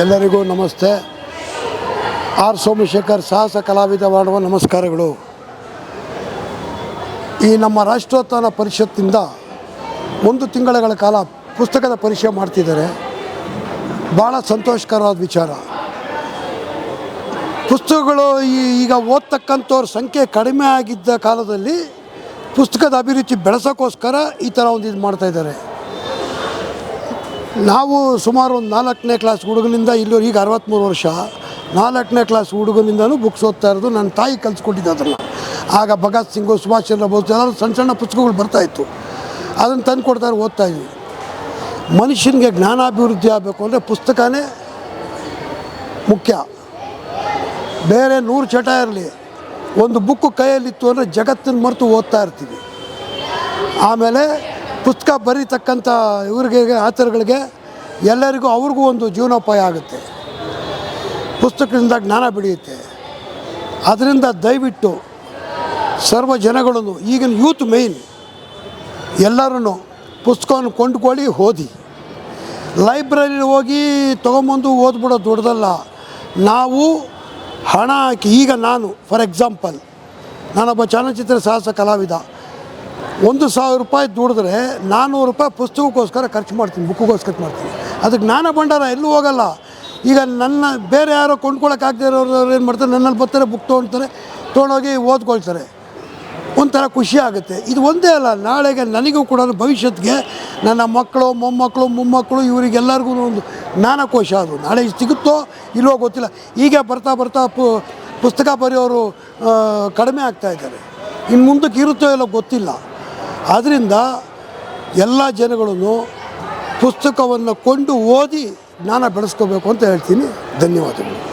ಎಲ್ಲರಿಗೂ ನಮಸ್ತೆ. ಆರ್ ಸೋಮಶೇಖರ್ ಸಾಹಸ ಕಲಾವಿದ ಮಾಡುವ ನಮಸ್ಕಾರಗಳು. ಈ ನಮ್ಮ ರಾಷ್ಟ್ರೋತ್ಥಾನ ಪರಿಷತ್ತಿಂದ ಒಂದು ತಿಂಗಳ ಕಾಲ ಪುಸ್ತಕದ ಪರಿಚಯ ಮಾಡ್ತಿದ್ದಾರೆ. ಭಾಳ ಸಂತೋಷಕರವಾದ ವಿಚಾರ. ಪುಸ್ತಕಗಳು ಈಗ ಓದ್ತಕ್ಕಂಥವ್ರ ಸಂಖ್ಯೆ ಕಡಿಮೆ ಆಗಿದ್ದ ಕಾಲದಲ್ಲಿ ಪುಸ್ತಕದ ಅಭಿರುಚಿ ಬೆಳೆಸೋಕ್ಕೋಸ್ಕರ ಈ ಥರ ಒಂದು ಇದು ಮಾಡ್ತಾಯಿದ್ದಾರೆ ನಾವು ಸುಮಾರು ಒಂದು ನಾಲ್ಕನೇ ಕ್ಲಾಸ್ ಹುಡುಗನಿಂದ ಇಲ್ಲೂ ಈಗ ಅರವತ್ತ್ಮೂರು ವರ್ಷ. ನಾಲ್ಕನೇ ಕ್ಲಾಸ್ ಹುಡುಗನಿಂದನೂ ಬುಕ್ಸ್ ಓದ್ತಾ ಇರೋದು ನನ್ನ ತಾಯಿ ಕಲಿಸ್ಕೊಟ್ಟಿದ್ದೆ ಅದನ್ನು. ಆಗ ಭಗತ್ ಸಿಂಗು, ಸುಭಾಷ್ ಚಂದ್ರ ಬೋಸ್ ಎಲ್ಲರೂ ಸಣ್ಣ ಸಣ್ಣ ಪುಸ್ತಕಗಳು ಬರ್ತಾಯಿತ್ತು ಅದನ್ನು ತಂದು ಕೊಡ್ತಾರೆ, ಓದ್ತಾ ಇದ್ವಿ. ಮನುಷ್ಯನಿಗೆ ಜ್ಞಾನಾಭಿವೃದ್ಧಿ ಆಗಬೇಕು ಅಂದರೆ ಪುಸ್ತಕನೇ ಮುಖ್ಯ. ಬೇರೆ ನೂರು ಚಟ ಇರಲಿ. ಒಂದು ಬುಕ್ಕು ಕೈಯಲ್ಲಿತ್ತು ಅಂದರೆ ಜಗತ್ತಿನ ಮರೆತು ಓದ್ತಾ ಇರ್ತೀವಿ. ಆಮೇಲೆ ಪುಸ್ತಕ ಬರೀತಕ್ಕಂಥ ಇವ್ರಿಗೆ ಆಥರ್ಗಳಿಗೆ ಎಲ್ಲರಿಗೂ ಅವ್ರಿಗೂ ಒಂದು ಜೀವನೋಪಾಯ ಆಗುತ್ತೆ. ಪುಸ್ತಕದಿಂದ ಜ್ಞಾನ ಬೆಳೆಯುತ್ತೆ. ಅದರಿಂದ ದಯವಿಟ್ಟು ಸರ್ವ ಜನಗಳನ್ನು ಈಗಿನ ಯೂತ್ ಮೇನ್ ಎಲ್ಲರೂ ಪುಸ್ತಕವನ್ನು ಕೊಂಡ್ಕೊಳ್ಳಿ, ಓದಿ. ಲೈಬ್ರರಿ ಹೋಗಿ ತೊಗೊಂಬಂದು ಓದ್ಬಿಡೋದು ದೊಡ್ಡದಲ್ಲ, ನಾವು ಹಣ ಹಾಕಿ, ಈಗ ನಾನು, ಫಾರ್ ಎಕ್ಸಾಂಪಲ್, ನಾನೊಬ್ಬ ಚಲನಚಿತ್ರ ಸಾಹಸ ಕಲಾವಿದ. ಒಂದು ಸಾವಿರ ರೂಪಾಯಿ ದುಡಿದ್ರೆ ನಾನ್ನೂರು ರೂಪಾಯಿ ಪುಸ್ತಕಕ್ಕೋಸ್ಕರ ಖರ್ಚು ಮಾಡ್ತೀನಿ ಬುಕ್ಕಿಗೋಸ್ಕರ ಮಾಡ್ತೀನಿ. ಅದಕ್ಕೆ ಜ್ಞಾನ ಭಂಡಾರ ಎಲ್ಲೂ ಹೋಗಲ್ಲ. ಈಗ ನನ್ನ, ಬೇರೆ ಯಾರೋ ಕೊಂಡ್ಕೊಳಕ್ಕಾಗದೇ ಇರೋರು ಏನು ಮಾಡ್ತಾರೆ, ನನ್ನಲ್ಲಿ ಬರ್ತಾರೆ, ಬುಕ್ ತೊಗೊಳ್ತಾರೆ ತೊಗೊಂಡೋಗಿ ಓದ್ಕೊಳ್ತಾರೆ. ಒಂಥರ ಖುಷಿ ಆಗುತ್ತೆ. ಇದು ಒಂದೇ ಅಲ್ಲ, ನಾಳೆಗೆ ನನಗೂ ಕೂಡ ಭವಿಷ್ಯತ್ಗೆ ನನ್ನ ಮಕ್ಕಳು, ಮೊಮ್ಮಕ್ಕಳು ಮೊಮ್ಮಕ್ಕಳು, ಇವರಿಗೆಲ್ಲರಿಗೂ ಒಂದು ಜ್ಞಾನಕೋಶ ಅದು. ನಾಳೆ ಸಿಗುತ್ತೋ ಇಲ್ವೋ ಗೊತ್ತಿಲ್ಲ. ಈಗ ಬರ್ತಾ ಬರ್ತಾ ಪು, ಪುಸ್ತಕ ಬರೆಯೋರು ಕಡಿಮೆ ಆಗ್ತಾ ಇದ್ದಾರೆ. ಇನ್ನು ಮುಂದಕ್ಕೆ ಇರುತ್ತೋ ಇಲ್ಲೋ ಗೊತ್ತಿಲ್ಲ. ಆದ್ದರಿಂದ ಎಲ್ಲ ಜನಗಳನ್ನು ಪುಸ್ತಕವನ್ನು ಕೊಂಡು ಓದಿ ಜ್ಞಾನ ಬೆಳೆಸ್ಕೋಬೇಕು ಅಂತ ಹೇಳ್ತೀನಿ. ಧನ್ಯವಾದಗಳು.